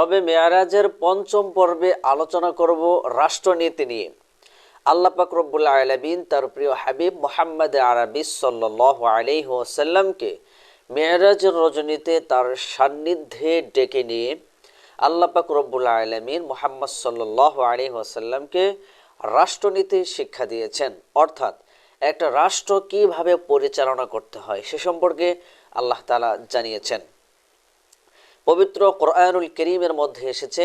সবে মেয়ারাজের পঞ্চম পর্বে আলোচনা করব রাষ্ট্রনীতি নিয়ে। আল্লাহ পাক রব্বুল আলমিন তার প্রিয় হাবিব মোহাম্মদ আরবি সাল্লাহ আলি ওসাল্লামকে মেয়ারাজের রজনীতে তার সান্নিধ্যে ডেকে নিয়ে আল্লাহ পাক রব্বুল আলমিন মোহাম্মদ সাল্লাহ আলি ওসাল্লামকে রাষ্ট্রনীতি শিক্ষা দিয়েছেন। অর্থাৎ একটা রাষ্ট্র কীভাবে পরিচালনা করতে হয় সে সম্পর্কে আল্লাহ তালা জানিয়েছেন। পবিত্র কোরআনুল করিমের মধ্যে এসেছে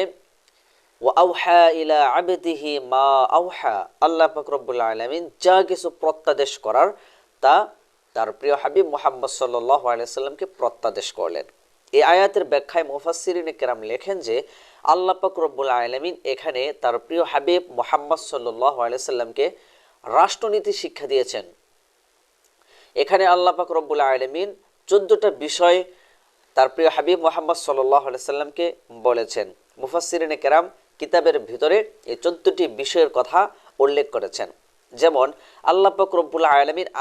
ও আউহা ইলা আবেদিহি মা আউহা আল্লাহ ফকরবুল আলমিন যা কিছু প্রত্যাদেশ করার তা তার প্রিয় হাবিব মোহাম্মদ সাল্লাহ আলাইসাল্লামকে প্রত্যাদেশ করলেন। এই আয়াতের ব্যাখ্যায় মুফাসিরিন কেরাম লেখেন যে, আল্লাহ ফকরবুল আলমিন এখানে তার প্রিয় হাবিব মোহাম্মদ সাল্লাহ আলাইসাল্লামকে রাষ্ট্রনীতি শিক্ষা দিয়েছেন। এখানে আল্লাহ রব্বুল আলমিন চোদ্দটা বিষয় তার প্রিয় হাবিব মোহাম্মদ সাল্লাহ সাল্লামকে বলেছেন। মুফাসিরিনে কেরাম কিতাবের ভিতরে এই চোদ্দটি বিষয়ের কথা উল্লেখ করেছেন। যেমন, আল্লাহ পাক রব্বুল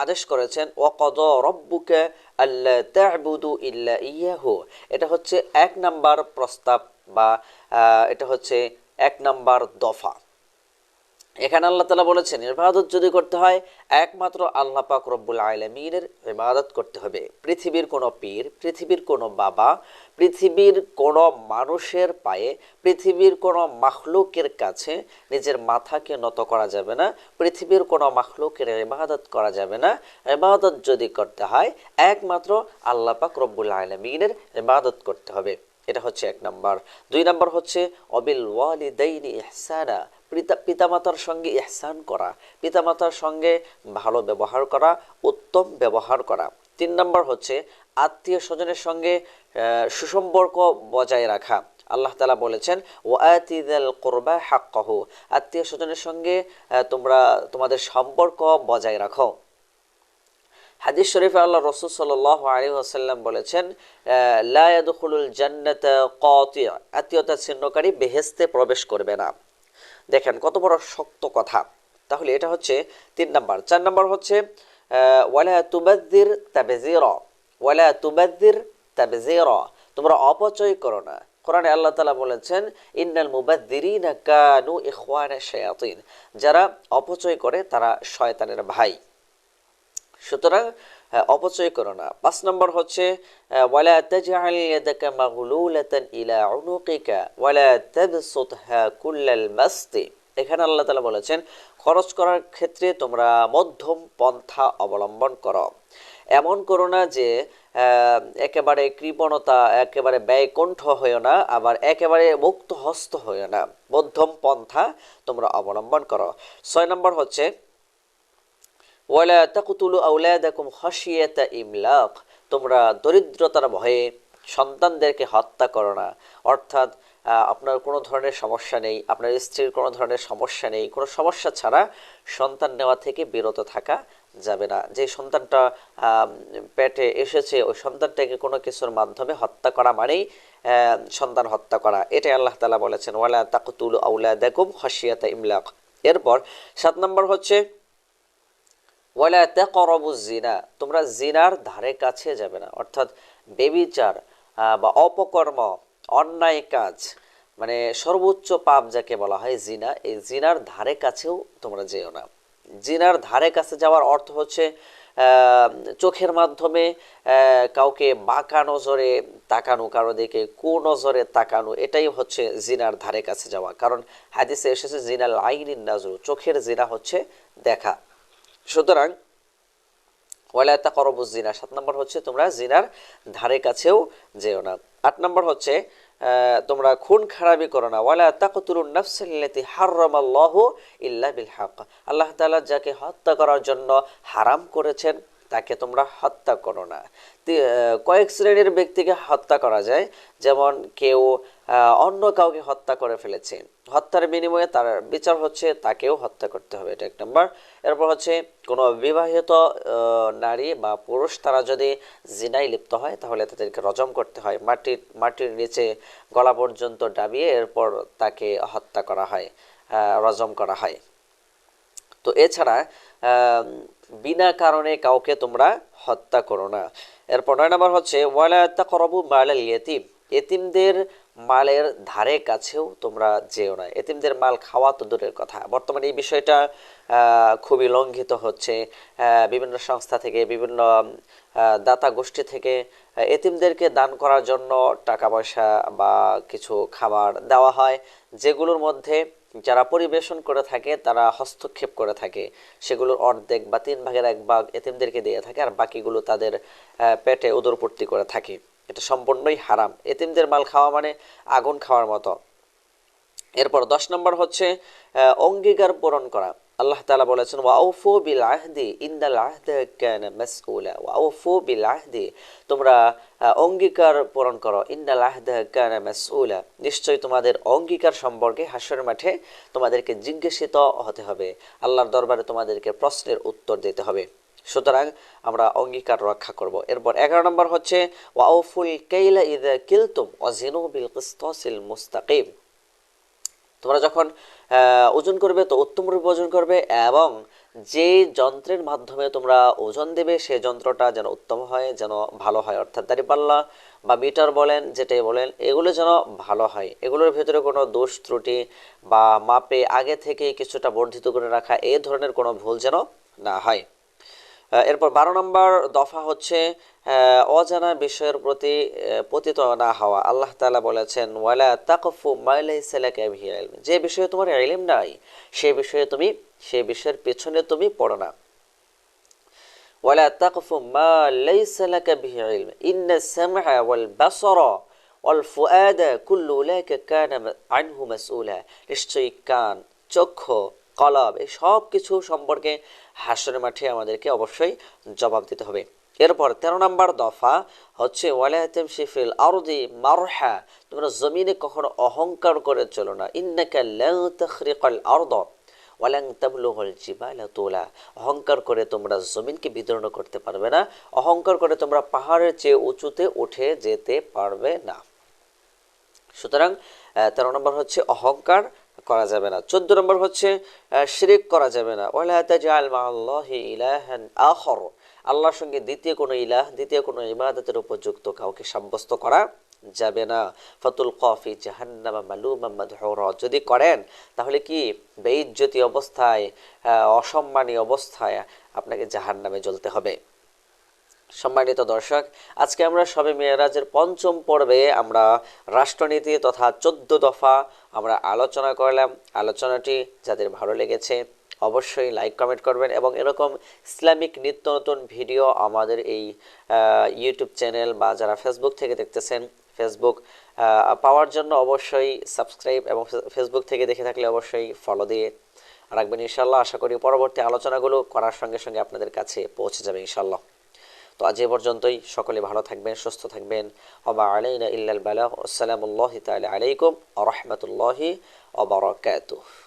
আদেশ করেছেন ও কদ রব্বুকে আল্লাহ এটা হচ্ছে এক নাম্বার প্রস্তাব বা এটা হচ্ছে এক নাম্বার দফা। এখানে আল্লাহ তালা বলেছেন, ইবাদত যদি করতে হয়, একমাত্র আল্লাহ পাক রব্বুল আলমিনের ইবাদত করতে হবে। পৃথিবীর কোনো পীর, পৃথিবীর কোনো বাবা, পৃথিবীর কোনো মানুষের পায়ে, পৃথিবীর কোনো মাখলুকের কাছে নিজের মাথাকে নত করা যাবে না, পৃথিবীর কোনো মাখলুকের ইবাদত করা যাবে না। ইবাদত যদি করতে হয়, একমাত্র আল্লাহ পাক রব্বুল আলমিনের ইবাদত করতে হবে। এটা হচ্ছে এক নাম্বার। দুই নাম্বার হচ্ছে, অবিল ওয়ালিদাইনি ইহসানা। পিতামাতার সঙ্গে ইহসান করা, পিতামাতার সঙ্গে ভালো ব্যবহার করা, উত্তম ব্যবহার করা। তিন নম্বর হচ্ছে আত্মীয় স্বজনের সঙ্গে সুসম্পর্ক বজায় রাখা। আল্লাহ তালা বলেছেন ও আতিদাল কোরবা হাক্কাহু। আত্মীয় স্বজনের সঙ্গে তোমরা, তোমাদের সম্পর্ক বজায় রাখো। হাদিস শরীফে আল্লাহ রসুল সাল্লাহ আলী আসাল্লাম বলেছেন লায়াদুল জান্নাত কতিয়া। আত্মীয়তা ছিন্নকারী বেহেস্তে প্রবেশ করবে না। দেখেন, কত বড় শক্ত কথা। তাহলে এটা হচ্ছে তিন নাম্বার। চার নাম্বার হচ্ছে ওয়ালা তুবাদ্দির তাবেজির। ওয়ালা তুবাদ্দির তাবেজির। তোমরা অপচয় করো না। কোরআনে আল্লাহ তালা বলেছেন, ইন্নাল মুবাদ্দিরিনা কানু ইখওয়ানা শায়াতিন। যারা অপচয় করে, তারা শয়তানের ভাই। সুতরাং অপচয় করো না। পাঁচ নম্বর হচ্ছে ওয়ালা তাজআল ইয়াদাকা মাগলুলাতান ইলা উনুকিকা, ওয়ালা তাবসুতহা কুল্লাল বাসতি এখানে আল্লাহ তাআলা বলেছেন, খরচ করার ক্ষেত্রে তোমরা মধ্যম পন্থা অবলম্বন করো। এমন করো না যে একেবারে কৃপণতা, একেবারে ব্যয়কণ্ঠ হইও না, আবার একেবারে মুক্ত হস্ত হইও না। মধ্যম পন্থা তোমরা অবলম্বন করো। ছয় নম্বর হচ্ছে ওয়ালা তাকুতুলু আউলাদাকুম খাশিয়াতা ইমলাক। তোমরা দরিদ্রতার ভয়ে সন্তানদেরকে হত্যা করো না। অর্থাৎ আপনার কোনো ধরনের সমস্যা নেই, আপনার স্ত্রীর কোনো ধরনের সমস্যা নেই, কোনো সমস্যা ছাড়া সন্তান নেওয়া থেকে বিরত থাকা যাবে না। যে সন্তানটা পেটে এসেছে, ওই সন্তানটাকে কোনো কিছুর মাধ্যমে হত্যা করা মানেই সন্তান হত্যা করা। এটাই আল্লাহ তালা বলেছেন, ওয়ালা তাকুতুলু আউলাদাকুম খাশিয়াতা ইমলাক। এরপর সাত নম্বর হচ্ছে ওয়ালা তাকরাবু জিনা তোমরা জিনার ধারে কাছে যাবে না। অর্থাৎ বেবিচার বা অপকর্ম, অন্যায় কাজ মানে সর্বোচ্চ পাপ যাকে বলা হয় জিনা এই জিনার ধারে কাছেও তোমরা যেও না। জিনার ধারে কাছে যাওয়ার অর্থ হচ্ছে চোখের মাধ্যমে কাউকে বাঁকা নজরে তাকানো, কারও দিকে কু নজরে তাকানো, এটাই হচ্ছে জিনার ধারে কাছে যাওয়া। কারণ হাদিসে এসেছে জিনাল আইনিন নাজরু, চোখের জিনা হচ্ছে দেখা। সুতরাং ওয়ালায়তা তাকরবু জিনা সাত নম্বর হচ্ছে তোমরা জিনার ধারে কাছেও যেও না। আট নম্বর হচ্ছে তোমরা খুন খারাপি করো না। ওয়ালা তাকতুলুন নাফসাল্লাতি হারামাল্লাহু ইল্লা বিল হক। আল্লাহ তাআলা যাকে হত্যা করার জন্য হারাম করেছেন তাকে তোমরা হত্যা করো না। কয়েক শ্রেণির ব্যক্তিকে হত্যা করা যায়। যেমন কেউ অন্য কাউকে হত্যা করে ফেলেছে। হত্যার বিনিময়ে তার বিচার হচ্ছে, তাকেও হত্যা করতে হবে। এটা এক নম্বর। এরপর হচ্ছে, কোনো বিবাহিত নারী বা পুরুষ, তারা যদি জিনায় লিপ্ত হয়, তাহলে তাদেরকে রজম করতে হয়। মাটির মাটির নিচে গলা পর্যন্ত ডাবিয়ে এরপর তাকে হত্যা করা হয় রজম করা হয়। তো এছাড়া বিনা কারণে কাউকে তোমরা হত্যা করো না। এরপর নয় নম্বর হচ্ছে, ওয়ালা তাকরাবু মালাল ইয়েতিম এতিমদের মালের ধারে কাছেও তোমরা যেও না। এতিমদের মাল খাওয়া তো দূরের কথা। বর্তমানে এই বিষয়টা খুবই লঙ্ঘিত হচ্ছে। বিভিন্ন সংস্থা থেকে, বিভিন্ন দাতা গোষ্ঠী থেকে এতিমদেরকে দান করার জন্য টাকা পয়সা বা কিছু খাবার দেওয়া হয়, যেগুলোর মধ্যে যারা পরিবেশন করে থাকে, তারা হস্তক্ষেপ করে থাকে। সেগুলোর অর্ধেক বা তিন ভাগের এক ভাগ এতিমদেরকে দিয়ে থাকে আর বাকিগুলো তাদের পেটে উদরপূর্তি করে থাকে। এটা সম্পূর্ণই হারাম। এতিমদের মাল খাওয়া মানে আগুন খাওয়ার মতো। এরপর দশ নম্বর হচ্ছে অঙ্গীকার পূরণ করা। আল্লাহ তালা বলেছেন, ওয়াউফু বিল আহদি ইন্দাল মাসউলা। ওয়াউফু বিল আহদি তোমরা অঙ্গীকার পূরণ করো। ইন্দাল আহদ মাসউলা। নিশ্চয়ই তোমাদের অঙ্গীকার সম্পর্কে হাসর মাঠে তোমাদেরকে জিজ্ঞাসিত হতে হবে। আল্লাহর দরবারে তোমাদেরকে প্রশ্নের উত্তর দিতে হবে। সুতরাং আমরা অঙ্গীকার রক্ষা করব। এরপর এগারো নম্বর হচ্ছে, ওয়াউফুল কাইলা ইদ কিলতুম ওয়াজিনু বিল কিসতাসিল মুস্তাকিম। তোমরা যখন ওজন করবে, তো উত্তম রূপে ওজন করবে এবং যে যন্ত্রের মাধ্যমে তোমরা ওজন দেবে সেই যন্ত্রটা যেন উত্তম হয়, যেন ভালো হয়। অর্থাৎ দাঁড়িপাল্লা বা মিটার বলেন, যেটাই বলেন, এগুলো যেন ভালো হয়। এগুলোর ভেতরে কোনো দোষ, ত্রুটি বা মাপে আগে থেকে কিছুটা বর্ধিত করে রাখা, এ ধরনের কোনো ভুল যেন না হয়। এরপর বারো নম্বর দফা হচ্ছে অজানা বিষয়ের প্রতি পতিত না হওয়া। আল্লাহ তাআলা বলেছেন, ওয়ালা তাকফু মা লাইসা লাকা বিহি ইলম যে বিষয়ে তোমার ইলম নাই, সে বিষয়ে তুমি, সে বিষয়ের পেছনে তুমি পড়ো না। ওয়ালা তাকফু ইন্না সামআ ওয়াল বাসারা ওয়াল ফুআদা কুল্লু উলাইকা কানা আনহু মাসউলা। নিশ্চয়ই কান, চক্ষু কলব এই সব কিছু সম্পর্কে হাসরের মাঠে আমাদেরকে অবশ্যই জবাব দিতে হবে। এরপর তেরো নম্বর দফা হচ্ছে ওয়ালাহাতেম শিফিল আরদি মারহা তোমরা জমিনে কখনো অহংকার করে চলো না। ইন্নাকা আরদ ওয়ালাং তাবলুগল জিবালা তোলা অহংকার করে তোমরা জমিনকে বিদীর্ণ করতে পারবে না। অহংকার করে তোমরা পাহাড়ের চেয়ে উঁচুতে উঠে যেতে পারবে না। সুতরাং তেরো নম্বর হচ্ছে, অহংকার করা যাবে না। চোদ্দ নম্বর হচ্ছে শিরিক করা যাবে না। আল্লাহর সঙ্গে দ্বিতীয় কোনো ইলাহ, দ্বিতীয় কোনো ইবাদতের উপযুক্ত কাউকে সাব্যস্ত করা যাবে না। ফতুল কফি জাহান্নামা যদি করেন, তাহলে কি বেইজ্জতি অবস্থায় অসম্মানী অবস্থায় আপনাকে জাহান্নামে জ্বলতে হবে। সম্মানিত দর্শক, আজকে আমরা সবে মেয়েরাজের পঞ্চম পর্বে আমরা রাষ্ট্রনীতি তথা চোদ্দ দফা আমরা আলোচনা করলাম। আলোচনাটি যাদের ভালো লেগেছে অবশ্যই লাইক কমেন্ট করবেন এবং এরকম ইসলামিক নিত্য নতুন ভিডিও আমাদের এই ইউটিউব চ্যানেল বা যারা ফেসবুক থেকে দেখতেছেন ফেসবুক পাওয়ার জন্য অবশ্যই সাবস্ক্রাইব এবং ফেসবুক থেকে দেখে থাকলে অবশ্যই ফলো দিয়ে রাখবেন ইনশাল্লাহ আশা করি পরবর্তী আলোচনাগুলো করার সঙ্গে সঙ্গে আপনাদের কাছে পৌঁছে যাবে ইনশাল্লাহ তো আজ এ পর্যন্তই। সকলে ভালো থাকবেন, সুস্থ থাকবেন। অবা আলাইনা ইল্লাল বালাহ আসসালামুল্লাহ তাআলা আলাইকুম ওয়া রাহমাতুল্লাহি ওয়া বারাকাতুহু।